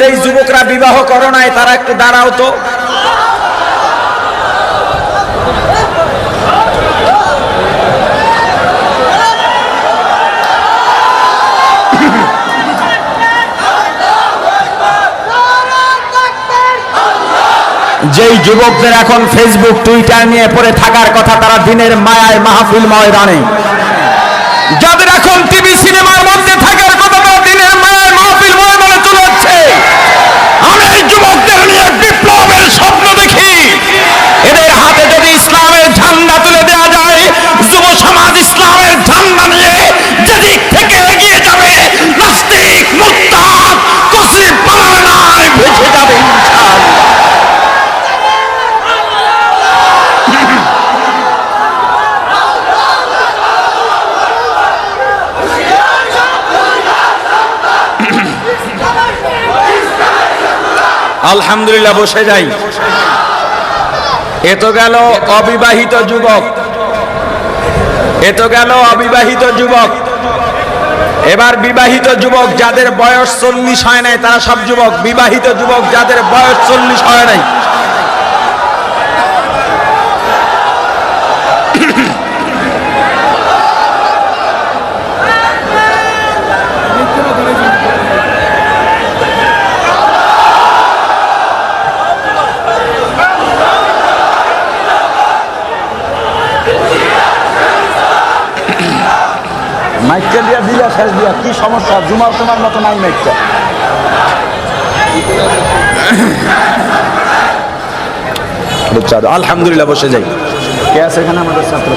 যেই যুবকরা বিবাহ করো নাই, তারা একটু দাঁড়াও তো। যেই যুবকদের এখন ফেসবুক টুইটার নিয়ে পড়ে থাকার কথা, তারা দিনের মায়ায় মাহফিল ময়দানে। যাদের এখন আলহামদুলিল্লাহ, বসে যাই। এ তো গেল অবিবাহিত যুবক। এ তো গেল অবিবাহিত যুবক। এবার বিবাহিত যুবক যাদের বয়স চল্লিশ হয় নাই, তারা সব যুবক। বিবাহিত যুবক যাদের বয়স চল্লিশ হয় নাই। মাইকটা দিয়া দিলা শেষ দিয়া কি সমস্যা? জুমার তোমার মতো নাই মাইকটা। আলহামদুলিল্লাহ বসে যাই। কে আছে এখানে? আমাদের ছাত্র